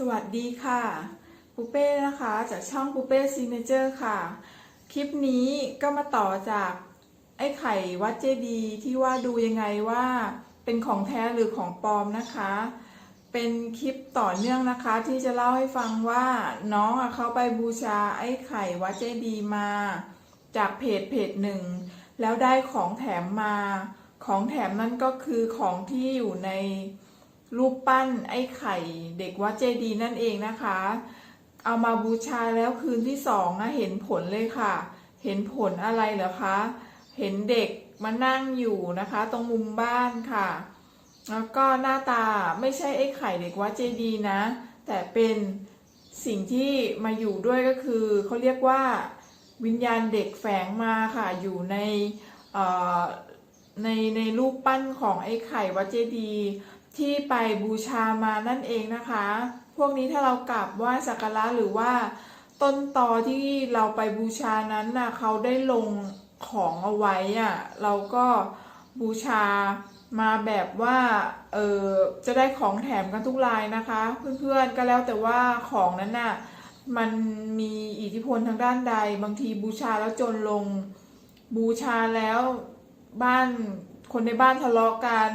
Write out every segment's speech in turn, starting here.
สวัสดีค่ะปูเป้นะคะจากช่องปูเป้ซีเนเจอร์ค่ะ คลิปนี้ก็มาต่อจากไอ้ไข่วัดเจดีย์ที่ว่าดูยังไงว่าเป็นของแท้หรือของปลอมนะคะ เป็นคลิปต่อเนื่องนะคะ ที่จะเล่าให้ฟังว่าน้องอะเขาไปบูชาไอ้ไข่วัดเจดีย์มา จากเพจเพจหนึ่ง แล้วได้ของแถมมา ของแถมนั่นก็คือของที่อยู่ใน รูปปั้นไอ้ไข่เด็กวัดเจดีนั่นเองนะคะ เอามาบูชาแล้วคืนที่สองนะเห็นผลเลยค่ะ เห็นผลอะไรเหรอคะ เห็นเด็กมานั่งอยู่นะคะ ตรงมุมบ้านค่ะ แล้วก็หน้าตาไม่ใช่ไอ้ไข่เด็กวัดเจดีนะ แต่เป็นสิ่งที่มาอยู่ด้วยก็คือเขาเรียกว่าวิญญาณเด็กแฝงมาค่ะอยู่ในในในรูปปั้นของไอ้ไข่วัดเจดี ที่ไปบูชามานั่นเองนะคะ พวกนี้ถ้าเรากราบไหว้สักการะหรือว่า ต้นตอที่เราไปบูชานั้นน่ะเขาได้ลงของเอาไว้อะเราก็บูชามาแบบว่าเออจะได้ของแถมกันทุกรายนะคะ เพื่อนๆก็แล้วแต่ว่าของนั้นน่ะมันมีอิทธิพลทางด้านใด บางทีบูชาแล้วจนลงบูชาแล้วบ้านคนในบ้านทะเลาะกัน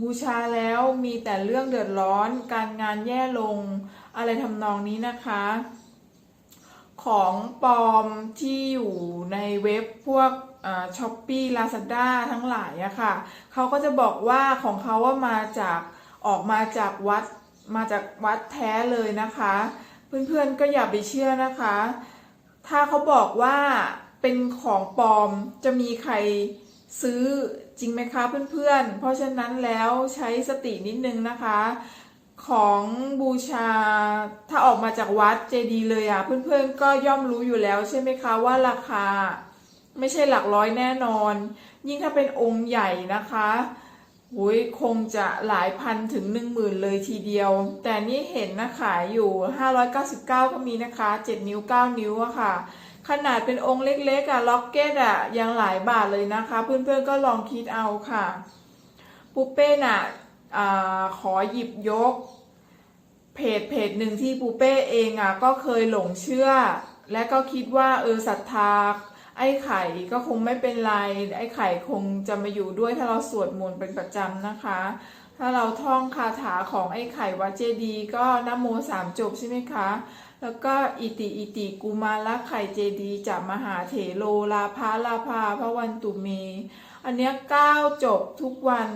บูชาแล้วมีแต่เรื่องเดือดร้อน การงานแย่ลง อะไรทำนองนี้นะคะ ของปลอมที่อยู่ในเว็บพวกช้อปปี้ลาซาด้าทั้งหลายอะค่ะ เขาก็จะบอกว่าของเขาว่ามาจากออกมาจากวัดมาจากวัดแท้เลยนะคะ เพื่อนๆก็อย่าไปเชื่อนะคะ ถ้าเขาบอกว่าเป็นของปลอมจะมีใครซื้อ จริงไหมคะเพื่อนๆ เพราะฉะนั้นแล้วใช้สตินิดนึงนะคะ ของบูชาถ้าออกมาจากวัดเจดีเลยอะเพื่อนๆก็ย่อมรู้อยู่แล้วใช่ไหมคะว่าราคาไม่ใช่หลักร้อยแน่นอน ยิ่งถ้าเป็นองค์ใหญ่นะคะโอ้ยคงจะหลายพันถึงหนึ่งหมื่นเลยทีเดียว แต่นี่เห็นนะขายอยู่ 599 ก็มีนะคะ 7 นิ้ว 9 นิ้วอะค่ะ ขนาดเป็นองค์เล็กๆอะล็อกเก็ตอะยังหลายบาทเลยนะคะ เพื่อนๆก็ลองคิดเอาค่ะปุเป้น่ะอขอหยิบยก เพจเพจหนึ่งที่ปูเป้เองอะก็เคยหลงเชื่อ และก็คิดว่าเออศรัทธา ไอ้ไข่ก็คงไม่เป็นไร ไอ้ไข่คงจะมาอยู่ด้วยถ้าเราสวดมนต์เป็นประจำนะคะ ถ้าเราท่องคาถาของไอ้ไข่วัดเจดีก็นโมสามจบใช่ไหมคะ แล้วก็อิติอิติกุมาละไข่เจดีจากมหาเถโลลาภาลาภาพระวันตุเม อันเนี้ยเก้าจบทุกวัน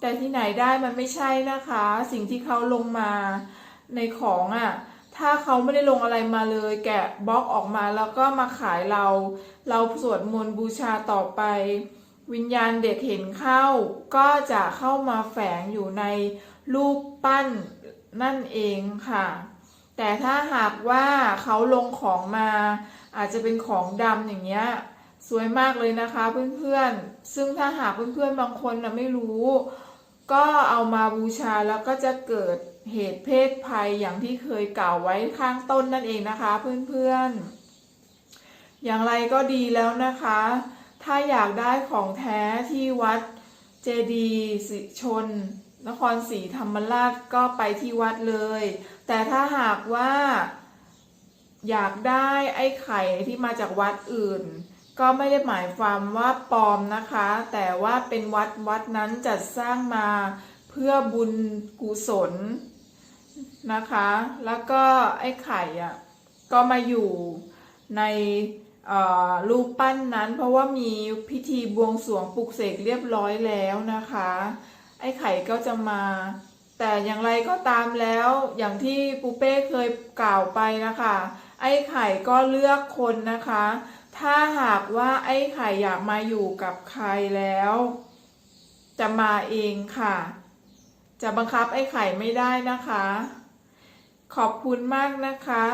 แต่ที่ไหนได้มันไม่ใช่นะคะ สิ่งที่เขาลงมาในของอะ่ะ ถ้าเขาไม่ได้ลงอะไรมาเลย แกะบล็อกออกมาแล้วก็มาขายเรา เราสวดมนต์บูชาต่อไป วิญญาณเด็กเห็นเข้า ก็จะเข้ามาแฝงอยู่ในรูปปั้นนั่นเองค่ะ แต่ถ้าหากว่าเขาลงของมา อาจจะเป็นของดำอย่างเงี้ยสวยมากเลยนะคะเพื่อนๆ ซึ่งถ้าหากเพื่อนๆบางคนนะไม่รู้ ก็เอามาบูชาแล้วก็จะเกิด เหตุเพศภัยอย่างที่เคยกล่าวไว้ข้างต้นนั่นเองนะคะ เพื่อนๆ อย่างไรก็ดีแล้วนะคะ ถ้าอยากได้ของแท้ที่วัดเจดีสิชน นครศรีธรรมราชก็ไปที่วัดเลย แต่ถ้าหากว่าอยากได้ไอ้ไข่ที่มาจากวัดอื่น ก็ไม่ได้หมายความว่าปลอมนะคะ แต่ว่าเป็นวัดวัดนั้นจัดสร้างมาเพื่อบุญกุศล นะคะ แล้วก็ไอ้ไข่อะก็มาอยู่ในรูปปั้นนั้น เพราะว่ามีพิธีบวงสรวงปลุกเสกเรียบร้อยแล้วนะคะ ไอ้ไข่ก็จะมา แต่อย่างไรก็ตามแล้วอย่างที่ปูเป้เคยกล่าวไปนะคะ ไอ้ไข่ก็เลือกคนนะคะ ถ้าหากว่าไอ้ไข่อยากมาอยู่กับใครแล้ว จะมาเองค่ะ จะบังคับไอ้ไข่ไม่ได้นะคะ ขอบคุณมากนะคะ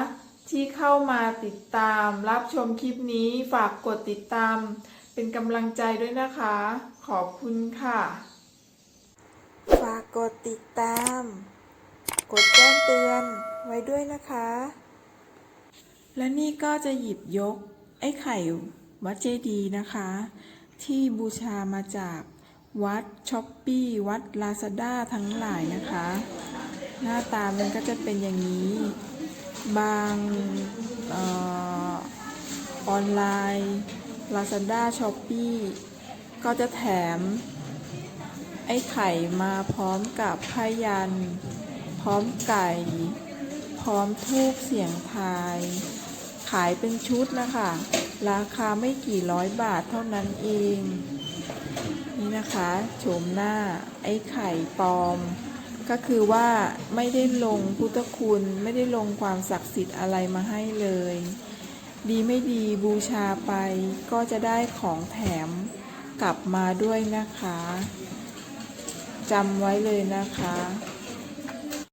ที่เข้ามาติดตามรับชมคลิปนี้ฝากกดติดตาม เป็นกำลังใจด้วยนะคะ ขอบคุณค่ะ ฝากกดติดตาม กดแจ้งเตือนไว้ด้วยนะคะ และนี่ก็จะหยิบยกไอ้ไข่วัดเจดีย์นะคะ ที่บูชามาจาก วัดช้อปปี้วัดลาซาด้าทั้งหลายนะคะ หน้าตามันก็จะเป็นอย่างนี้ บางอออนไลน์ Lazada s h o p e e ก็จะแถม ไอ้ไข่มาพร้อมกับพยัน พร้อมไก่ พร้อมทูบเสียงทาย ขายเป็นชุดนะคะ ราคาไม่กี่ร้อยบาทเท่านั้นเอง นี่นะคะโฉมหน้าไอ้ไข่ปลอม ก็คือว่าไม่ได้ลงพุทธคุณไม่ได้ลงความศักดิ์สิทธิ์อะไรมาให้เลย ดีไม่ดีบูชาไปก็จะได้ของแถมกลับมาด้วยนะคะจำไว้เลยนะคะ